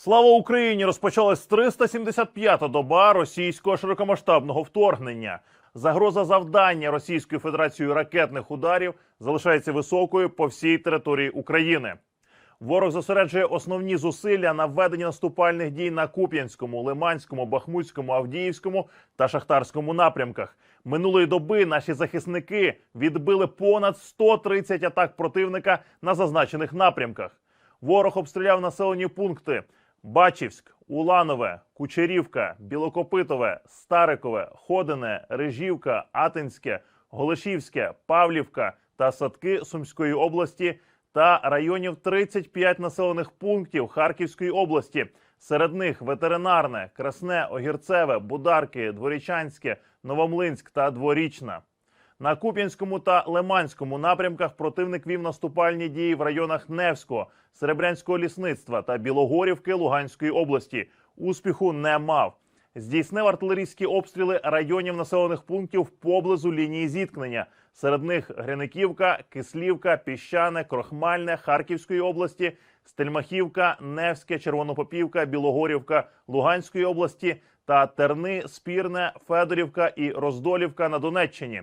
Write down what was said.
Слава Україні! Розпочалась 375-та доба російського широкомасштабного вторгнення. Загроза завдання Російською Федерацією ракетних ударів залишається високою по всій території України. Ворог зосереджує основні зусилля на введенні наступальних дій на Куп'янському, Лиманському, Бахмутському, Авдіївському та Шахтарському напрямках. Минулої доби наші захисники відбили понад 130 атак противника на зазначених напрямках. Ворог обстріляв населені пункти Бачівськ, Уланове, Кучерівка, Білокопитове, Старикове, Ходине, Режівка, Атинське, Голишівське, Павлівка та Садки Сумської області та районів 35 населених пунктів Харківської області. Серед них ветеринарне, Красне, Огірцеве, Бударки, Дворічанське, Новомлинськ та Дворічна. На Куп'янському та Лиманському напрямках противник вів наступальні дії в районах Невського, Серебрянського лісництва та Білогорівки Луганської області. Успіху не мав. Здійснив артилерійські обстріли районів населених пунктів поблизу лінії зіткнення. Серед них Гриниківка, Кислівка, Піщане, Крохмальне Харківської області, Стельмахівка, Невське, Червонопопівка, Білогорівка Луганської області та Терни, Спірне, Федорівка і Роздолівка на Донеччині.